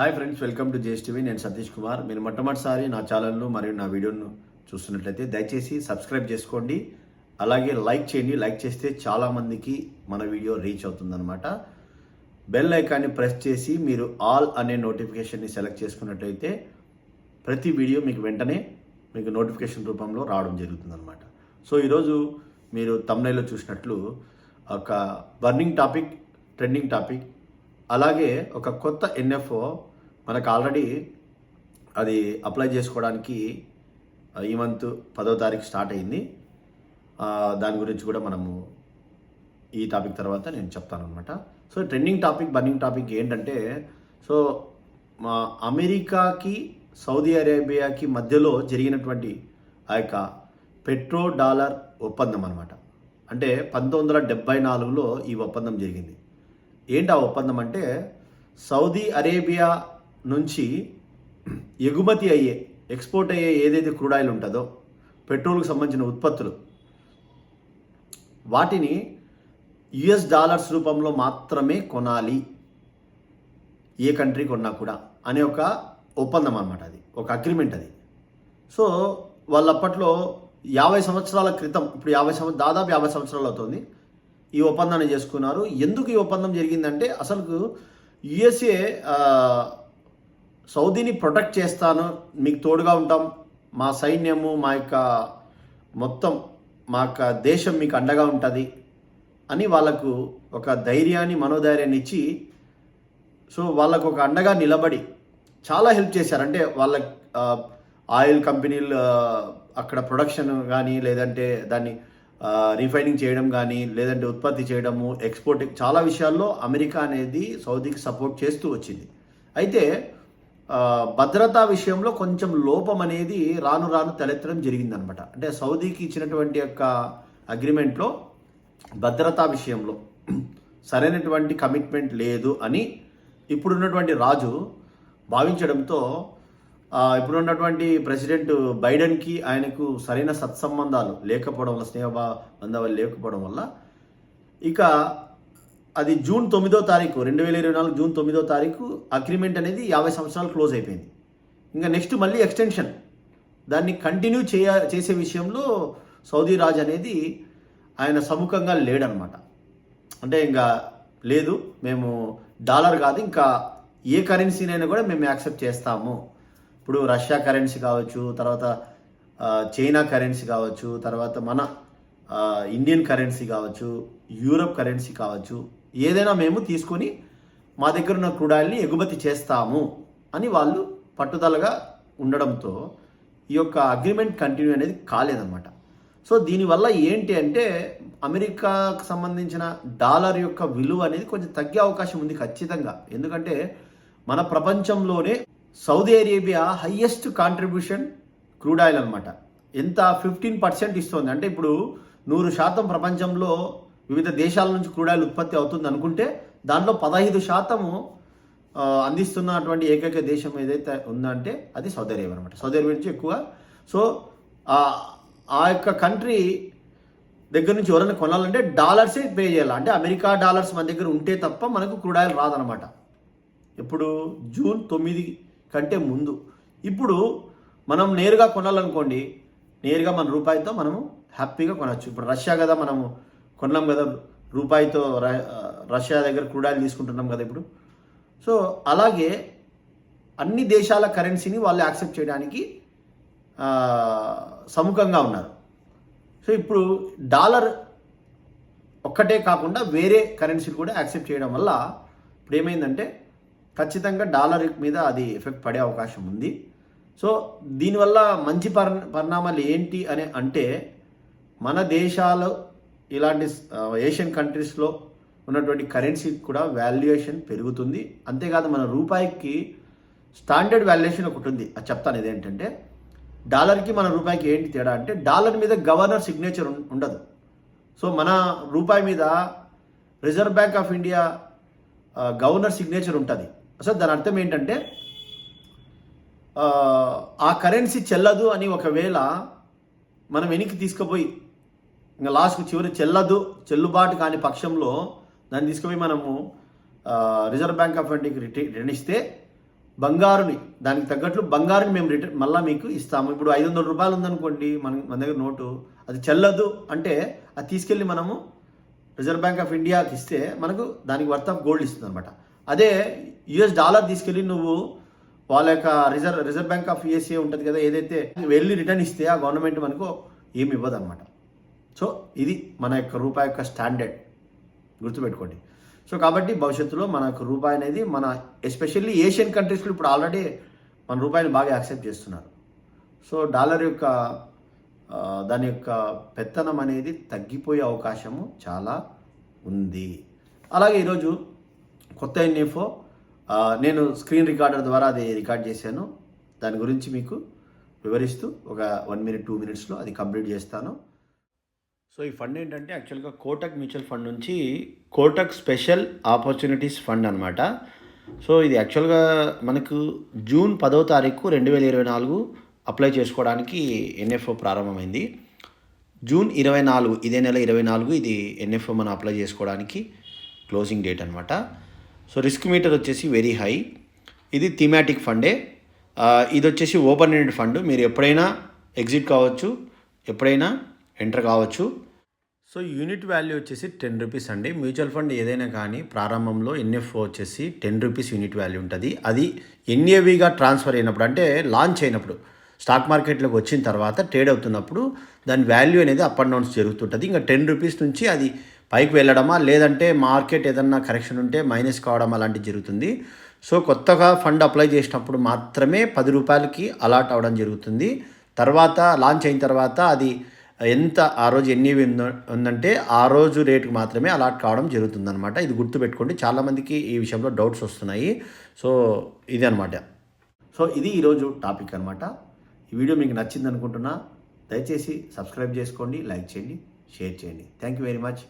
Hi friends welcome to JS TV నేను సతీష్ కుమార్. మీరు మొట్టమొదటిసారి నా ఛానల్ను మరియు నా వీడియోను చూస్తున్నట్లయితే దయచేసి సబ్స్క్రైబ్ చేసుకోండి. అలాగే లైక్ చేయండి. లైక్ చేస్తే చాలామందికి మన వీడియో రీచ్ అవుతుందన్నమాట. బెల్ ఐకాన్ని ప్రెస్ చేసి మీరు ఆల్ అనే నోటిఫికేషన్ని సెలెక్ట్ చేసుకున్నట్లయితే ప్రతి వీడియో మీకు వెంటనే మీకు నోటిఫికేషన్ రూపంలో రావడం జరుగుతుందన్నమాట. సో ఈరోజు మీరు తమ్నైలో చూసినట్లు ఒక బర్నింగ్ టాపిక్ ట్రెండింగ్ టాపిక్ అలాగే ఒక కొత్త ఎన్ఎఫ్ఓ మనకు ఆల్రెడీ అది అప్లై చేసుకోవడానికి ఈ మంత్ పదో తారీఖు స్టార్ట్ అయింది. దాని గురించి కూడా మనము ఈ టాపిక్ తర్వాత నేను చెప్తాను అనమాట so trending topic burning topic ఏంటంటే సో మా అమెరికాకి సౌదీ అరేబియాకి మధ్యలో జరిగినటువంటి ఆ యొక్క పెట్రో డాలర్ ఒప్పందం అనమాట అంటే పంతొమ్మిది వందల డెబ్బై నాలుగులో ఈ ఒప్పందం జరిగింది. ఏంటి ఆ ఒప్పందం అంటే సౌదీ అరేబియా నుంచి ఎగుమతి అయ్యే ఎక్స్పోర్ట్ అయ్యే ఏదైతే క్రూడ్ ఆయిల్ ఉంటుందో పెట్రోల్కి సంబంధించిన ఉత్పత్తులు వాటిని యుఎస్ డాలర్స్ రూపంలో మాత్రమే కొనాలి. ఏ కంట్రీ కొన్నా కూడా అనే ఒక ఒప్పందం అనమాట అది ఒక అగ్రిమెంట్ అది. సో వాళ్ళు అప్పట్లో యాభై సంవత్సరాల క్రితం ఇప్పుడు యాభై సంవత్సరం దాదాపు యాభై సంవత్సరాలు అవుతుంది. ఈ ఒప్పందాన్ని చేసుకున్నారు. ఎందుకు ఈ ఒప్పందం జరిగిందంటే అసలు యుఎస్ఏ సౌదీని ప్రొటెక్ట్ చేస్తాను మీకు తోడుగా ఉంటాం. మా సైన్యము మా యొక్క మొత్తం మా యొక్క దేశం మీకు అండగా ఉంటుంది అని వాళ్ళకు ఒక ధైర్యాన్ని మనోధైర్యాన్ని ఇచ్చి సో వాళ్ళకు ఒక అండగా నిలబడి చాలా హెల్ప్ చేశారంటే వాళ్ళ ఆయిల్ కంపెనీలు అక్కడ ప్రొడక్షన్ కానీ లేదంటే దాన్ని రిఫైనింగ్ చేయడం కానీ లేదంటే ఉత్పత్తి చేయడము ఎక్స్పోర్ట్ చాలా విషయాల్లో అమెరికా అనేది సౌదీకి సపోర్ట్ చేస్తూ వచ్చింది. అయితే భద్రతా విషయంలో కొంచెం లోపం అనేది రాను రాను తలెత్తడం జరిగిందనమాట. అంటే సౌదీకి ఇచ్చినటువంటి యొక్క అగ్రిమెంట్లో భద్రతా విషయంలో సరైనటువంటి కమిట్మెంట్ లేదు అని ఇప్పుడున్నటువంటి రాజు భావించడంతో ఇప్పుడున్నటువంటి ప్రెసిడెంట్ బైడెన్కి ఆయనకు సరైన సత్సంబంధాలు లేకపోవడం వల్ల స్నేహ బంధాలు లేకపోవడం వల్ల ఇక అది జూన్ తొమ్మిదో తారీఖు రెండు వేల ఇరవై నాలుగు జూన్ తొమ్మిదో తారీఖు అగ్రిమెంట్ అనేది యాభై సంవత్సరాలు క్లోజ్ అయిపోయింది. ఇంకా నెక్స్ట్ మళ్ళీ ఎక్స్టెన్షన్. దాన్ని కంటిన్యూ చేయ చేసే విషయంలో సౌదీ రాజ్ అనేది ఆయన సముఖంగా లేడనమాట అంటే ఇంకా లేదు మేము డాలర్ కాదు ఇంకా ఏ కరెన్సీనైనా కూడా మేము యాక్సెప్ట్ చేస్తాము. ఇప్పుడు రష్యా కరెన్సీ కావచ్చు తర్వాత చైనా కరెన్సీ కావచ్చు తర్వాత మన ఇండియన్ కరెన్సీ కావచ్చు యూరప్ కరెన్సీ కావచ్చు ఏదైనా మేము తీసుకొని మా దగ్గర ఉన్న క్రూడాయిల్ని ఎగుమతి చేస్తాము అని వాళ్ళు పట్టుదలగా ఉండడంతో ఈ యొక్క అగ్రిమెంట్ కంటిన్యూ అనేది కాలేదన్నమాట. సో దీనివల్ల ఏంటి అంటే అమెరికాకు సంబంధించిన డాలర్ యొక్క విలువ అనేది కొంచెం తగ్గే అవకాశం ఉంది ఖచ్చితంగా. ఎందుకంటే మన ప్రపంచంలోనే Saudi Arabia highest contribution crude oil అనమాట ఎంత? ఫిఫ్టీన్ పర్సెంట్ ఇస్తుంది. అంటే ఇప్పుడు నూరు శాతం ప్రపంచంలో వివిధ దేశాల నుంచి క్రూడ్ ఆయిల్ ఉత్పత్తి అవుతుంది అనుకుంటే దాంట్లో పదహైదు శాతము అందిస్తున్నటువంటి ఏకైక దేశం ఏదైతే ఉందంటే అది సౌదీ అరేబియా అనమాట సౌదీ అరేబియా నుంచి ఎక్కువ. సో ఆ- ఆ యొక్క కంట్రీ దగ్గర నుంచి ఎవరైనా కొనాలంటే డాలర్సే పే చేయాలి. అంటే అమెరికా డాలర్స్ మన దగ్గర ఉంటే తప్ప మనకు క్రూడ్ ఆయిల్ రాదనమాట ఇప్పుడు జూన్ తొమ్మిది కంటే ముందు. ఇప్పుడు మనం నేరుగా కొనాలనుకోండి నేరుగా మన రూపాయితో మనము హ్యాపీగా కొనవచ్చు. ఇప్పుడు రష్యా కదా మనము కొన్నాం కదా రూపాయితో ర- రష్యా దగ్గర క్రూడ్ ఆయిల్ తీసుకుంటున్నాం కదా ఇప్పుడు. సో అలాగే అన్ని దేశాల కరెన్సీని వాళ్ళు యాక్సెప్ట్ చేయడానికి సముఖంగా ఉన్నారు. సో ఇప్పుడు డాలర్ ఒక్కటే కాకుండా వేరే కరెన్సీలు కూడా యాక్సెప్ట్ చేయడం వల్ల ఇప్పుడు ఏమైందంటే ఖచ్చితంగా డాలర్ మీద అది ఎఫెక్ట్ పడే అవకాశం ఉంది. సో దీనివల్ల మంచి పరి పరిణామాలు ఏంటి అని అంటే మన దేశాలు ఇలాంటి ఏషియన్ కంట్రీస్లో ఉన్నటువంటి కరెన్సీ కూడా వాల్యుయేషన్ పెరుగుతుంది. అంతేకాదు మన రూపాయికి స్టాండర్డ్ వాల్యుయేషన్ ఒకటి ఉంది. అది చెప్తాను ఇదేంటంటే డాలర్కి మన రూపాయికి ఏంటి తేడా అంటే డాలర్ మీద గవర్నర్ సిగ్నేచర్ ఉండదు. సో మన రూపాయి మీద reserve bank of India governor signature ఉంటుంది. అసలు దాని అర్థం ఏంటంటే ఆ కరెన్సీ చెల్లదు అని ఒకవేళ మనం వెనక్కి తీసుకుపోయి ఇంకా లాస్ట్కి చివరి చెల్లదు చెల్లుబాటు కాని పక్షంలో దాన్ని తీసుకుపోయి మనము రిజర్వ్ బ్యాంక్ ఆఫ్ ఇండియాకి రిట- రిటర్న్ ఇస్తే బంగారుని దానికి తగ్గట్లు బంగారుని మేము రిటర్న్ మళ్ళీ మీకు ఇస్తాము. ఇప్పుడు ఐదు వందల రూపాయలు ఉందనుకోండి మన మన దగ్గర నోటు అది చెల్లదు అంటే అది తీసుకెళ్ళి మనము రిజర్వ్ బ్యాంక్ ఆఫ్ ఇండియాకి ఇస్తే మనకు దానికి వర్త్ ఆఫ్ గోల్డ్ ఇస్తుంది అనమాట అదే యుఎస్ డాలర్ తీసుకెళ్ళి నువ్వు వాళ్ళ యొక్క reserve reserve bank of USA ఉంటుంది కదా ఏదైతే వెళ్ళి రిటర్న్ ఇస్తే ఆ గవర్నమెంట్ మనకు ఏమి ఇవ్వదు అనమాట సో ఇది మన యొక్క రూపాయి యొక్క స్టాండర్డ్ గుర్తుపెట్టుకోండి. సో కాబట్టి భవిష్యత్తులో మనకు రూపాయి అనేది మన ఎస్పెషల్లీ ఏషియన్ కంట్రీస్లో ఇప్పుడు ఆల్రెడీ మన రూపాయిని బాగా యాక్సెప్ట్ చేస్తున్నారు. సో డాలర్ యొక్క దాని యొక్క పెత్తనం అనేది తగ్గిపోయే అవకాశము చాలా ఉంది. అలాగే ఈరోజు కొత్త ఎన్ఎఫ్ఓ నేను స్క్రీన్ రికార్డర్ ద్వారా అది రికార్డ్ చేశాను. దాని గురించి మీకు వివరిస్తూ ఒక వన్ మినిట్ టూ మినిట్స్లో అది కంప్లీట్ చేస్తాను. సో ఈ ఫండ్ ఏంటంటే యాక్చువల్గా కోటక్ మ్యూచువల్ ఫండ్ నుంచి కోటక్ స్పెషల్ ఆపర్చునిటీస్ ఫండ్ అనమాట సో ఇది యాక్చువల్గా మనకు జూన్ పదో తారీఖు రెండు వేల ఇరవై నాలుగు అప్లై చేసుకోవడానికి ఎన్ఎఫ్ఓ ప్రారంభమైంది. జూన్ ఇరవై నాలుగు ఇదే నెల ఇరవై నాలుగు ఇది ఎన్ఎఫ్ఓ మనం అప్లై చేసుకోవడానికి క్లోజింగ్ డేట్ అనమాట సో రిస్క్ మీటర్ వచ్చేసి వెరీ హై. ఇది థీమాటిక్ ఫండే. ఇది వచ్చేసి ఓపెన్ ఎండెడ్ ఫండ్. మీరు ఎప్పుడైనా ఎగ్జిట్ కావచ్చు ఎప్పుడైనా ఎంటర్ కావచ్చు. సో యూనిట్ వాల్యూ వచ్చేసి టెన్ రూపీస్ అండి. మ్యూచువల్ ఫండ్ ఏదైనా కానీ ప్రారంభంలో ఎన్ఎఫ్ఓ వచ్చేసి టెన్ రూపీస్ యూనిట్ వాల్యూ ఉంటుంది. అది ఎన్ఏవిగా ట్రాన్స్ఫర్ అయినప్పుడు అంటే లాంచ్ అయినప్పుడు స్టాక్ మార్కెట్లోకి వచ్చిన తర్వాత ట్రేడ్ అవుతున్నప్పుడు దాని వాల్యూ అనేది అప్ అండ్ డౌన్స్ జరుగుతుంటుంది. ఇంకా టెన్ రూపీస్ నుంచి అది పైకి వెళ్ళడమా లేదంటే మార్కెట్ ఏదన్నా కరెక్షన్ ఉంటే మైనస్ కావడం అలాంటివి జరుగుతుంది. సో కొత్తగా ఫండ్ అప్లై చేసినప్పుడు మాత్రమే పది రూపాయలకి అలాట్ అవ్వడం జరుగుతుంది. తర్వాత లాంచ్ అయిన తర్వాత అది ఎంత ఆ రోజు ఎన్ని ఉందంటే ఆ రోజు రేటుకి మాత్రమే అలాట్ కావడం జరుగుతుందనమాట ఇది గుర్తుపెట్టుకోండి. చాలామందికి ఈ విషయంలో డౌట్స్ వస్తున్నాయి. సో ఇది అనమాట సో ఇది ఈరోజు టాపిక్ అనమాట ఈ వీడియో మీకు నచ్చింది అనుకుంటున్నా దయచేసి సబ్స్క్రైబ్ చేసుకోండి లైక్ చేయండి షేర్ చేయండి. Thank you very much